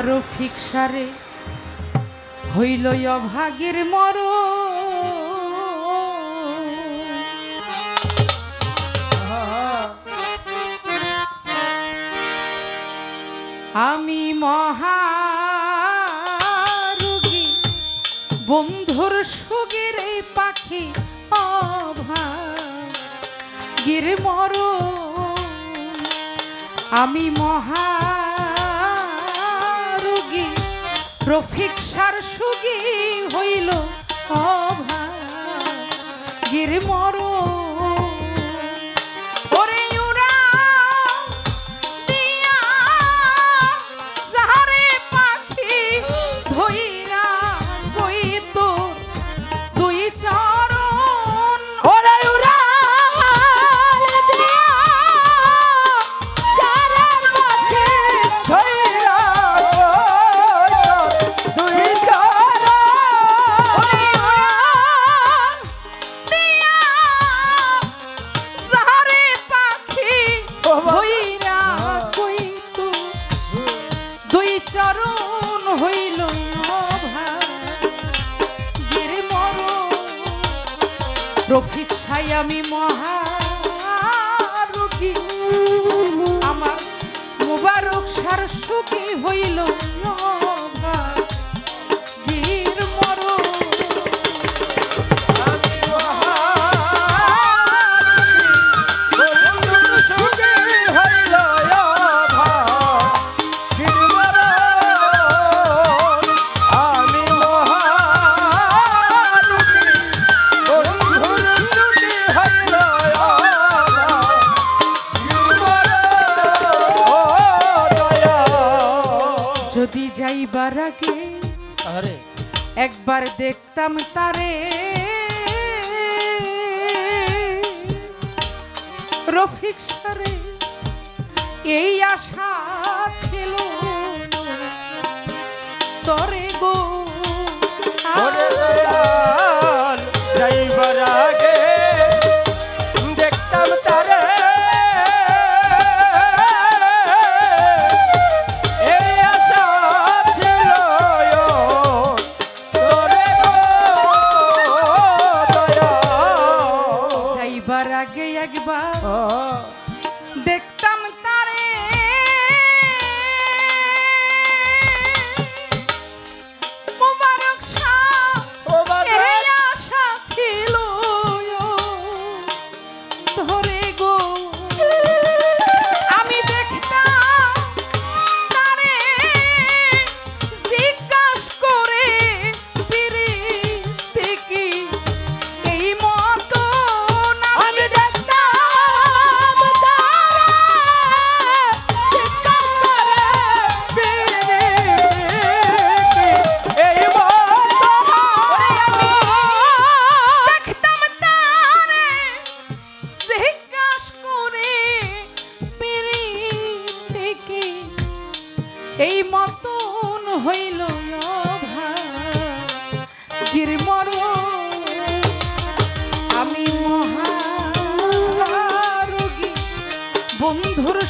রফিক সারে হইল অভাগের মর আমি মহারুগী, বন্ধুর সুগের এই পাখি অভাগের মর আমি মহা যোগী রফিক সার সুগী হইল অভাগীর মরণ রফিক সাই আমি মহা রুগী আমার মুবারক সার সুখী হইল। একবার দেখতাম তারে। রফিক সারে এই আশা ছিল তরে গো আরে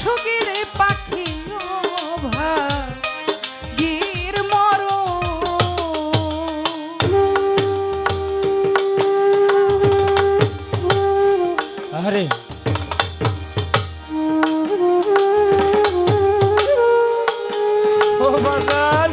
সুখীর পাখি গির মর আরে। ও বাজার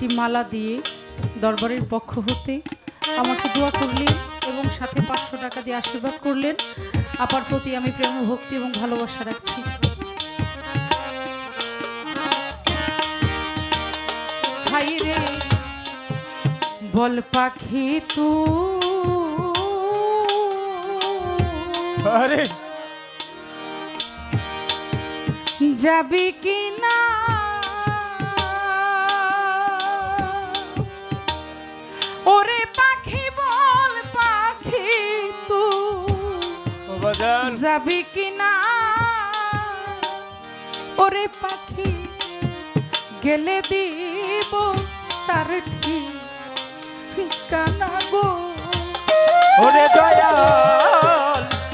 একটি মালা দিয়ে দরবারের পক্ষ হতে আমাকে দোয়া করলেন এবং সাথে পাঁচশো টাকা দিয়ে আশীর্বাদ করলেন। আপার প্রতি আমি প্রেম ভক্তি এবং ভালোবাসা রাখছি। বল পাখি তু। আরে। যাবি কি না? যাবি কি না ওরে পাখি গেলে দিব তার ঠিকানা গো। ওরে দয়াল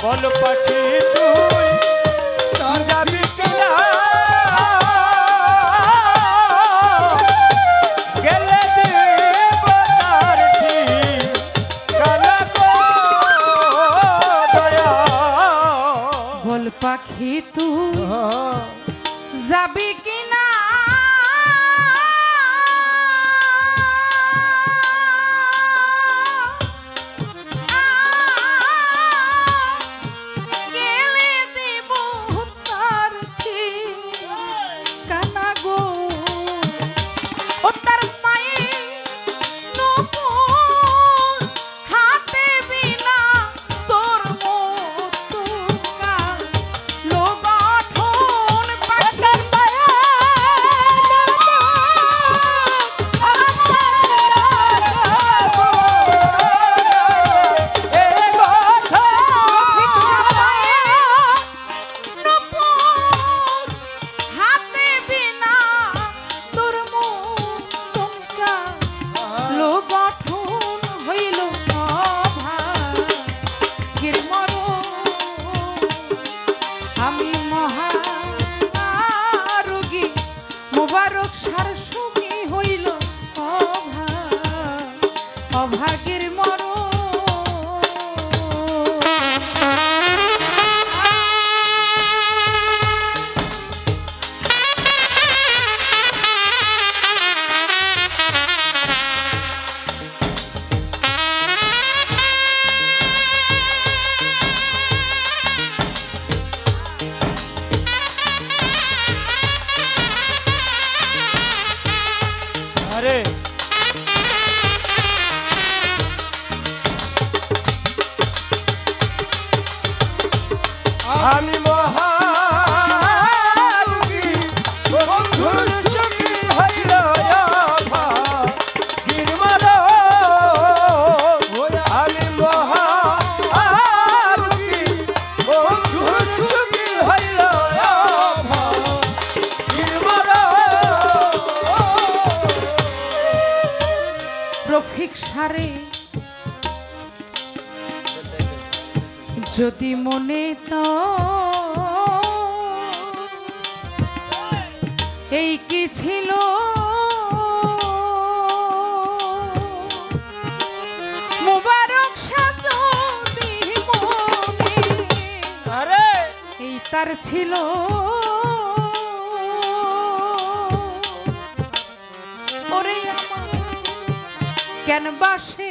বল পাখি আমি যদি মনে তো এই কি ছিল? মুবারক সাজনি মনে। আরে! এই তার ছিল। কেন বাসে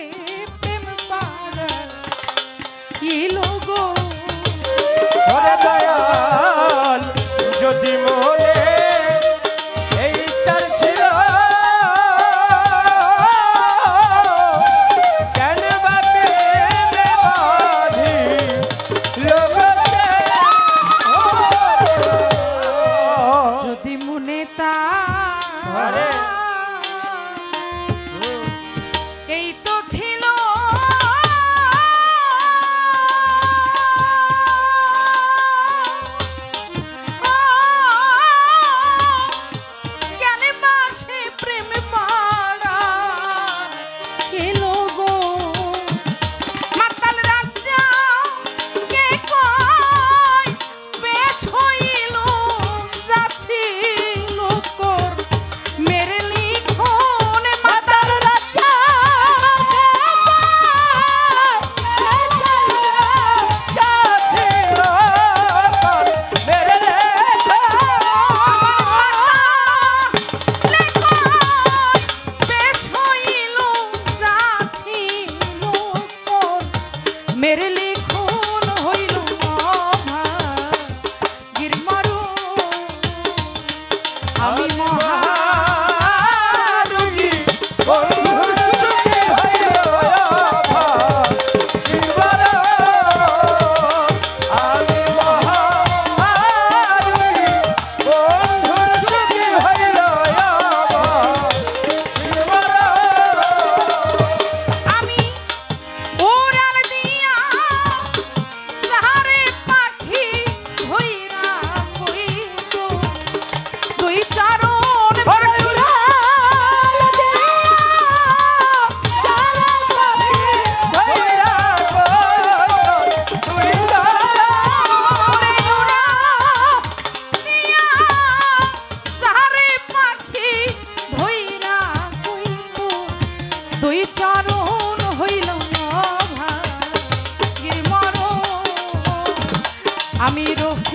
আমি রফি